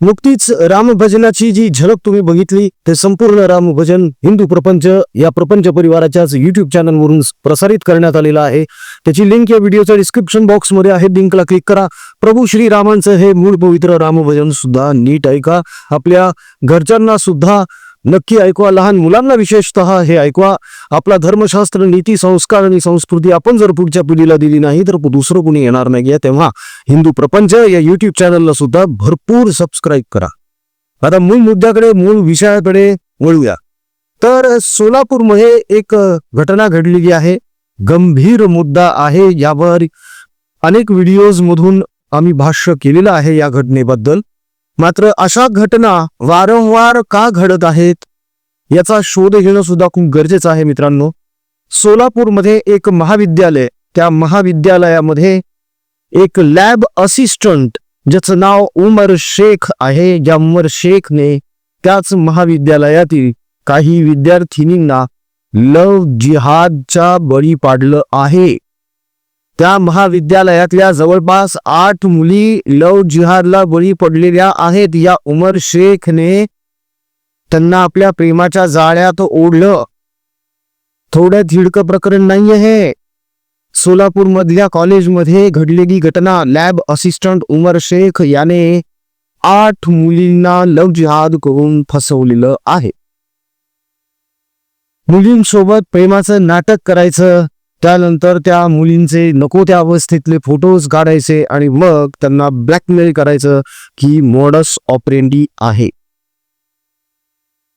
नुकतीच रामभजनाची जी झलक तुम्ही बघितली ते संपूर्ण रामभजन हिंदू प्रपंच या प्रपंच परिवाराच्याच युट्यूब चॅनलवरून प्रसारित करण्यात आलेलं आहे. त्याची लिंक या व्हिडिओच्या डिस्क्रिप्शन बॉक्समध्ये आहे. लिंकला क्लिक करा. प्रभू श्री रामांचं हे मूळ पवित्र रामभजन सुद्धा नीट ऐका. आपल्या घरच्यांना सुद्धा नक्की ऐकवा. लहान मुलांना विशेषतः हे ऐकवा. आपला धर्मशास्त्र नीती संस्कार आणि संस्कृती आपण जर पुढच्या पिढीला दिली नाही तर दुसरं कुणी येणार नाही. या तेव्हा हिंदू प्रपंच या युट्यूब चॅनलला सुद्धा भरपूर सबस्क्राईब करा. आता मूळ मुद्द्याकडे मूळ विषयाकडे वळूया. तर सोलापूरमध्ये एक घटना घडलेली आहे. गंभीर मुद्दा आहे. यावर अनेक व्हिडिओज मधून आम्ही भाष्य केलेलं आहे या घटनेबद्दल. मात्र अशा घटना वारंवार का घडत आहेत याचा शोध घेणं सुद्धा खूप गरजेचं आहे मित्रांनो. सोलापूरमध्ये एक महाविद्यालय त्या महाविद्यालयामध्ये एक लॅब असिस्टंट ज्याचं नाव उमर शेख आहे या उमर शेखने त्याच महाविद्यालयातील काही विद्यार्थिनींना लव जिहादच्या बळी पाडलं आहे. त्या महाविद्यालयातल्या जवळपास आठ मुली लव जिहादला बळी पडलेल्या आहेत. या उमर शेखने त्यांना आपल्या प्रेमाच्या जाळ्यात ओढलं. थोडं झिडकं प्रकरण नाही आहे. सोलापूर मधल्या कॉलेजमध्ये घडलेली घटना लॅब असिस्टंट उमर शेख याने आठ मुलींना लव जिहाद करून फसवलेलं आहे. मुलींसोबत प्रेमाचं नाटक करायचं त्यानंतर त्या मुलींचे नको त्या अवस्थेतले फोटोज काढायचे आणि मग त्यांना ब्लॅकमेल करायचं की मॉडस ऑपरेंडी आहे.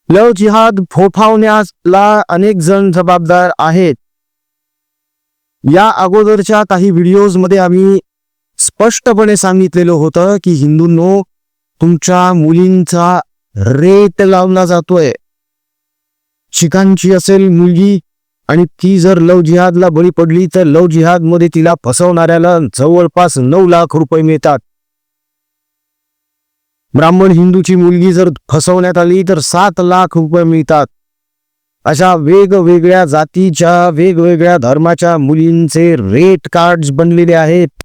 लव जिहाद फोफावण्याला अनेक जण जबाबदार आहेत. या अगोदरच्या काही व्हिडिओजमध्ये आम्ही स्पष्टपणे सांगितलेलं होतं की हिंदूंनो तुमच्या मुलींचा रेट लावला जातोय. शिकांची असेल मुलगी आणि ती जर लव जिहादला बळी पडली तर लव जिहादमध्ये तिला फसवणाऱ्याला जवळपास नऊ लाख रुपये मिळतात. ब्राह्मण हिंदूची मुलगी जर फसवण्यात आली तर सात लाख रुपये मिळतात. अशा वेगवेगळ्या जातीच्या वेगवेगळ्या धर्माच्या मुलींचे रेट कार्ड बनलेले आहेत.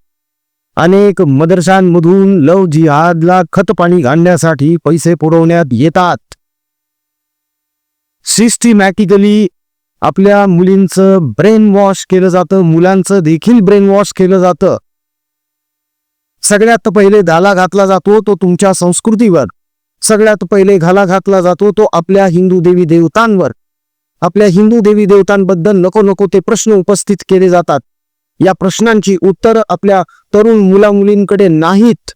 अनेक मदरशांमधून लव जिहादला खतपाणी घालण्यासाठी पैसे पुरवण्यात येतात. सिस्टिमॅटिकली आपल्या मुलींचं ब्रेन वॉश केलं जातं मुलांचं देखील ब्रेन वॉश केलं जातं. सगळ्यात पहिले दाला घातला जातो तो तुमच्या संस्कृतीवर. सगळ्यात पहिले घाला घातला जातो तो आपल्या हिंदू देवी देवतांवर. आपल्या हिंदू देवी देवतांबद्दल नको नको ते प्रश्न उपस्थित केले जातात. या प्रश्नांची उत्तरं आपल्या तरुण मुला मुलींकडे नाहीत.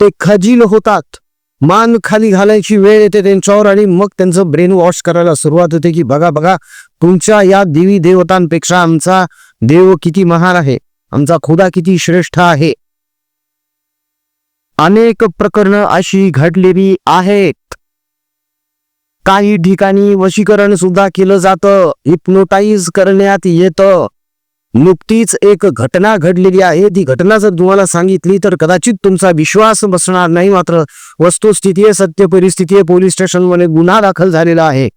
ते खजील होतात. मान खाली घालायची वेळ येते त्यांच्यावर आणि मग त्यांचं ब्रेन वॉश करायला सुरुवात होते की बघा बघा तुमच्या या देवी देवतांपेक्षा आमचा देव किती महान आहे आमचा खुदा किती श्रेष्ठ आहे. अनेक प्रकरणं अशी घडलेली आहेत. काही ठिकाणी वशीकरण सुद्धा केलं जातं हिप्नोटाईज करण्यात येतं. नुकतीच एक घटना घडलेली आहे. ती घटना जर तुम्हाला सांगितली तर कदाचित तुमचा विश्वास बसणार नाही. मात्र वस्तुस्थिती आहे सत्य परिस्थिती आहे. पोलीस स्टेशनमध्ये गुन्हा दाखल झालेला आहे.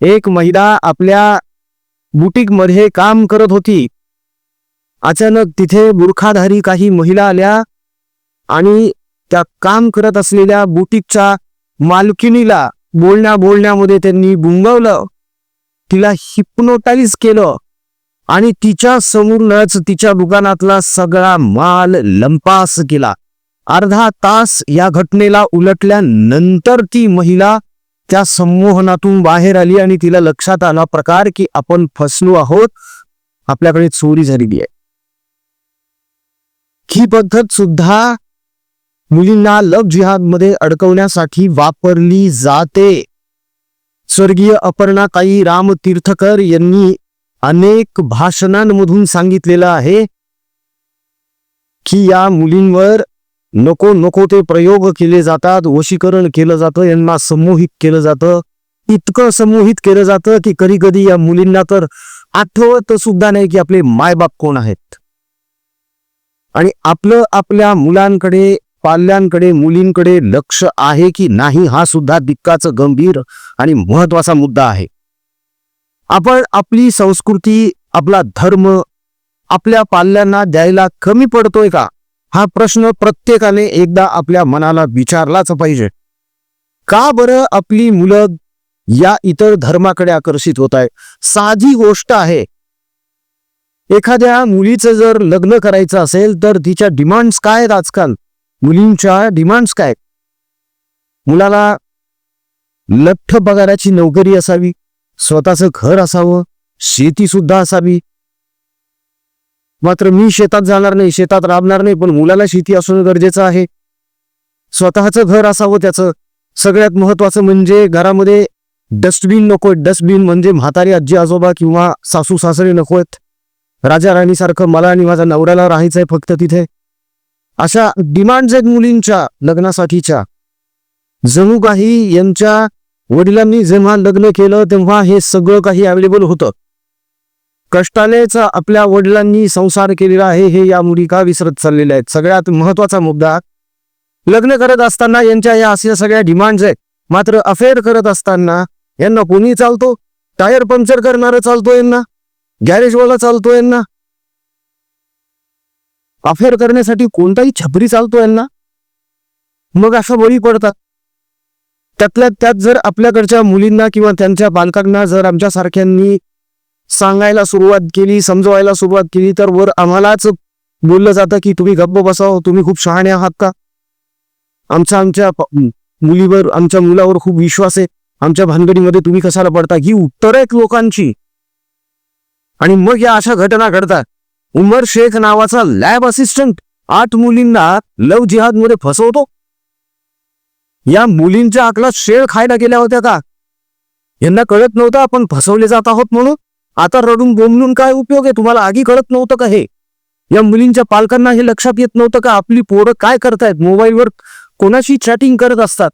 एक महिला आपल्या बुटीकमध्ये काम करत होती. अचानक तिथे बुरखाधारी काही महिला आल्या आणि त्या काम करत असलेल्या बुटीकच्या मालकिनीला बोलण्या बोलण्यामध्ये त्यांनी गुंगवलं. तिला हिप्नोटाईज केलं. आणि तिच्या समोरूनच तिच्या दुकानातला सगळा माल लंपास केला. अर्धा तास या घटनेला उलटल्यानंतर ती महिला त्या संमोहनातून बाहेर आली आणि तिला लक्षात आला प्रकार की आपण फसलो आहोत. आपल्याकडे चोरी झालेली आहे. ही पद्धत सुद्धा मुलींना लव जिहादमध्ये अडकवण्यासाठी वापरली जाते. स्वर्गीय अपर्णाताई राम तीर्थकर यांनी अनेक भाषणांमधून सांगितलेलं आहे की या मुलींवर नको नको ते प्रयोग केले जातात वशीकरण केलं जातं यांना समूहित केलं जातं. इतकं समूहित केलं जातं की कधी कधी या मुलींना तर आठवत सुद्धा नाही की आपले मायबाप कोण आहेत. आणि आपलं आपल्या मुलांकडे पाल्यांकडे मुलींकडे लक्ष आहे की नाही हा सुद्धा दिक्काचं गंभीर आणि महत्त्वाचा मुद्दा आहे. आपण आपली संस्कृती आपला धर्म आपल्या पाल्यांना द्यायला कमी पडतोय का? हा प्रश्न प्रत्येकाने एकदा आपल्या मनाला विचारलाच पाहिजे. का बरं आपली मुलं या इतर धर्माकडे आकर्षित होत आहे साधी गोष्ट आहे. एखाद्या मुलीचं जर लग्न करायचं असेल तर तिच्या डिमांड्स काय आहेत आजकाल? मुलींच्या डिमांड्स काय मुलाला लठ्ठ पगाराची नोकरी असावी स्वतःचं घर असावं शेती सुद्धा असावी. मात्र मी शेतात जाणार नाही शेतात राबणार नाही पण मुलाला शेती असणं गरजेचं आहे. स्वतःचं घर असावं त्याचं. सगळ्यात महत्वाचं म्हणजे घरामध्ये डस्टबिन नकोय. डस्टबिन म्हणजे म्हातारी आजी आजोबा किंवा सासू सासरे नकोयत. राजा राणीसारखं मला आणि माझ्या नवऱ्याला राहायचंय फक्त तिथे. अशा डिमांड्स आहेत मुलींच्या लग्नासाठीच्या. जणू काही यांच्या वडिलांनी जेव्हा लग्न केलं तेव्हा हे सगळं काही अवेलेबल होतं. कष्टालेच आपल्या वडिलांनी संसार केलेला आहे हे या मुली का विसरत चाललेल्या आहेत? सगळ्यात महत्त्वाचा मुद्दा लग्न करत असताना यांच्या या अशा सगळ्या डिमांड्स आहेत. मात्र अफेअर करत असताना यांना कोणी चालतो? टायर पंक्चर करणारा चालतो यांना? गॅरेजवाला चालतो यांना? अफेअर करण्यासाठी कोणताही छपरी चालतो यांना? मग असं बळी पडतात. त्यातल्या त्यात जर आपल्याकडच्या मुलींना किंवा त्यांच्या बालकांना जर आमच्या सारख्यांनी सांगायला सुरुवात केली समजवायला सुरुवात केली तर वर आम्हालाच बोललं जातं की तुम्ही गप्प बसाव तुम्ही खूप शहाणे आहात का? आमचा आमच्या मुलीवर आमच्या मुलावर खूप विश्वास आहे. आमच्या भानगडीमध्ये तुम्ही कशाला पडता? ही उत्तर आहेत लोकांची. आणि मग या अशा घटना घडतात. उमर शेख नावाचा लॅब असिस्टंट आठ मुलींना लव जिहादमध्ये फसवतो. या मुलींच्या आकलात शेळ खायला गेल्या होत्या का? यांना कळत नव्हतं आपण फसवले जात आहोत म्हणून? आता रडून बोंबलून काय उपयोग आहे? तुम्हाला आधी कळत नव्हतं का हे? या मुलींच्या पालकांना हे लक्षात येत नव्हतं का आपली पोरं काय करतायत? मोबाईलवर कोणाशी चॅटिंग करत असतात?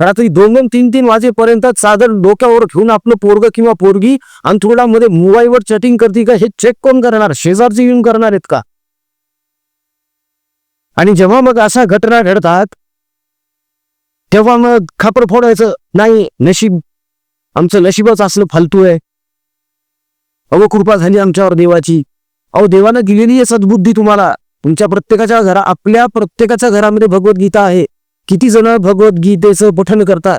रात्री दोन दोन तीन तीन वाजेपर्यंत चादर डोक्यावर घेऊन आपलं पोरग किंवा पोरगी अंथरुणामध्ये मोबाईलवर चॅटिंग करते का? हे चेक कोण करणार? शेजारचे येऊन करणार आहेत का? आणि जेव्हा मग अशा घटना घडतात तेव्हा मग खापर फोडायचं नाही नशीब आमचं नशीबच असलं फालतू आहे. अहो कृपा झाली आमच्यावर देवाची. अहो देवानं दिलेली आहे सद्बुद्धी तुम्हाला. तुमच्या प्रत्येकाच्या घरा आपल्या प्रत्येकाच्या घरामध्ये भगवद्गीता आहे. किती जण भगवद्गीतेचं पठन करतात?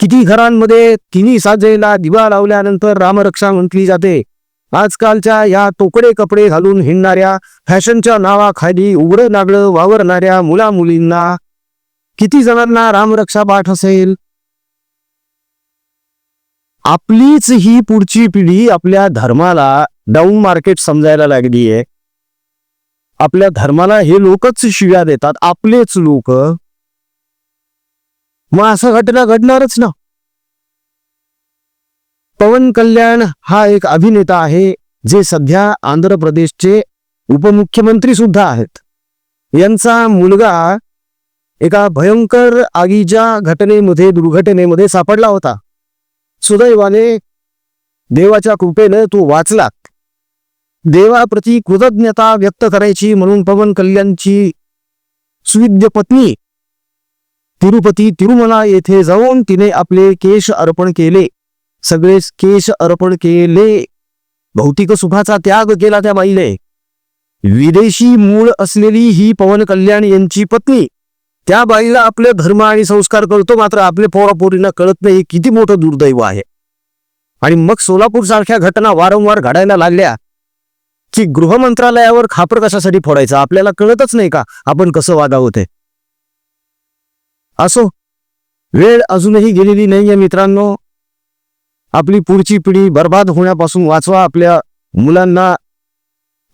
किती घरांमध्ये तिन्ही साजेला दिवा लावल्यानंतर रामरक्षा म्हटली जाते. आजकालच्या या तोकडे कपडे घालून हिंडणाऱ्या फॅशनच्या नावाखाली उघडं नागडं वावरणाऱ्या मुला मुलींना किती जणांना रामरक्षा पाठ असेल? आपलीच ही पुढची पिढी आपल्या धर्माला डाऊन मार्केट समजायला लागली आहे आपल्या धर्माला हे लोकच शिव्या देतात आपलेच लोक. मग असं घटना घडणारच ना. पवन कल्याण हा एक अभिनेता आहे जे सध्या आंध्र प्रदेशचे उपमुख्यमंत्री सुद्धा आहेत. यांचा मुलगा एका भयंकर आगीच्या घटनेमध्ये दुर्घटनेमध्ये सापडला होता. सुदैवाने देवाच्या कृपेनं तो वाचला. देवाप्रती कृतज्ञता व्यक्त करायची म्हणून पवन कल्याणची सुविद्य पत्नी तिरुपती तिरुमला येथे जाऊन तिने आपले केश अर्पण केले. सगळे केश अर्पण केले. भौतिक सुखाचा त्याग केला त्या माईने विदेशी मूळ असलेली ही पवन कल्याण यांची पत्नी त्या बाईला आपले धर्म आणि संस्कार कळतो मात्र आपले पोरापोरींना कळत नाही किती मोठं दुर्दैव आहे. आणि मग सोलापूर सारख्या घटना वारंवार घडायला लागल्या की गृहमंत्रालयावर खापर कशासाठी फोडायचं? आपल्याला कळतच नाही का? आपण कसं वागावं ते? असो वेळ अजूनही गेलेली नाहीये मित्रांनो. आपली पुढची पिढी बर्बाद होण्यापासून वाचवा. आपल्या मुलांना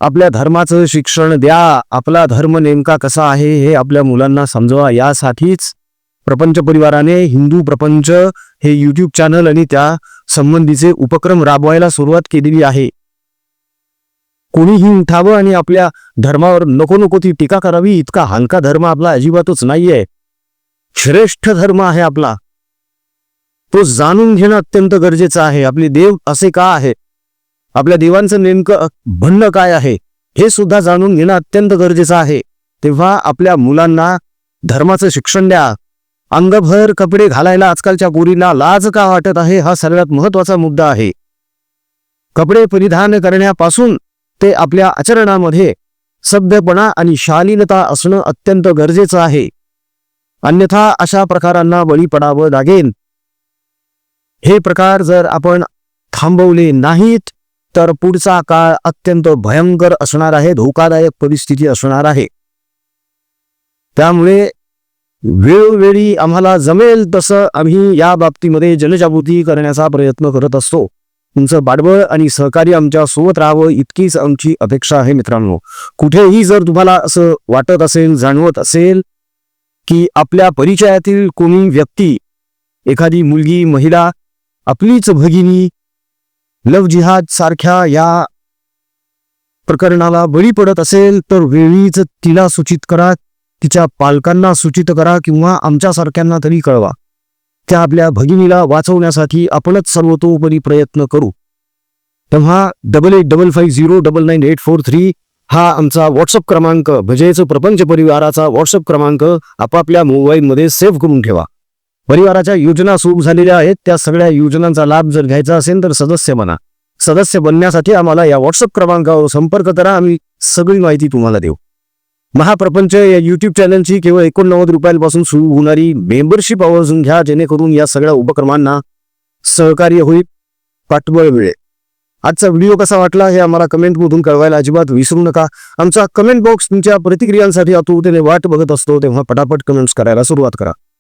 आपल्या धर्माचं शिक्षण द्या. आपला धर्म नेमका कसा आहे हे आपल्या मुलांना समजवा. यासाठीच प्रपंच परिवाराने हिंदू प्रपंच हे यूट्यूब चॅनल आणि त्या संबंधीचे उपक्रम राबवायला सुरुवात केलेली आहे. कोणीही उठावं आणि आपल्या धर्मावर नको नको ती टीका करावी. इतका हलका धर्म आपला अजिबातच नाहीये. श्रेष्ठ धर्म आहे आपला. तो जाणून घेणं अत्यंत गरजेचं आहे. आपले देव असे का आहे आपल्या देवांचं नेमकं म्हणणं काय आहे हे सुद्धा जाणून घेणं अत्यंत गरजेचं आहे. तेव्हा आपल्या मुलांना धर्माचं शिक्षण द्या. अंगभर कपडे घालायला आजकालच्या पोरीला लाज का वाटत आहे हा सर्वात महत्त्वाचा मुद्दा आहे. कपडे परिधान करण्यापासून ते आपल्या आचरणामध्ये सभ्यपणा आणि शालीनता असणं अत्यंत गरजेचं आहे. अन्यथा अशा प्रकारांना बळी पडावं लागेल हे प्रकार जर आपण थांबवले नाहीत तर पुढचा काळ अत्यंत भयंकर असणार आहे धोकादायक परिस्थिती असणार आहे. त्यामुळे वेळोवेळी आम्हाला जमेल तसं आम्ही या बाबतीमध्ये जनजागृती करण्याचा प्रयत्न करत असतो. तुमचं बाडबळ आणि सहकार्य आमच्यासोबत राहावं इतकीच आमची अपेक्षा आहे मित्रांनो. कुठेही जर तुम्हाला असं वाटत असेल जाणवत असेल की आपल्या परिचयातील कोणी व्यक्ती एखादी मुलगी महिला आपलीच भगिनी लव जिहाद सारख्या या प्रकरणाला बळी पडत असेल तर वेळीच तिला सूचित करा तिच्या पालकांना सूचित करा किंवा आमच्यासारख्यांना तरी कळवा. त्या आपल्या भगिनीला वाचवण्यासाठी आपणच सर्वतोपरी प्रयत्न करू. तेव्हा double eight double five zero double nine eight four three हा आमचा व्हॉट्सअप क्रमांक भजेचं प्रपंच परिवाराचा व्हॉट्सअप क्रमांक आपापल्या मोबाईलमध्ये सेव्ह करून ठेवा. परिवाराच्या योजना सुरू झालेल्या आहेत. त्या सगळ्या योजनांचा लाभ जर घ्यायचा असेल तर सदस्य बना सदस्य बनण्यासाठी आम्हाला या व्हॉट्सअप क्रमांकावर संपर्क करा. आम्ही सगळी माहिती तुम्हाला देऊ. महाप्रपंच या युट्यूब चॅनलची केवळ एकोणनव्वद रुपयांपासून सुरू होणारी मेंबरशिप आवर्जून घ्या. जेणेकरून या सगळ्या उपक्रमांना सहकार्य होईल. पाठबळ मिळेल. आजचा व्हिडिओ कसा वाटला हे आम्हाला कमेंटमधून कळवायला अजिबात विसरू नका. आमचा कमेंट बॉक्स तुमच्या प्रतिक्रियांसाठी आतुरतेने वाट बघत असतो. तेव्हा पटापट कमेंट्स करायला सुरुवात करा.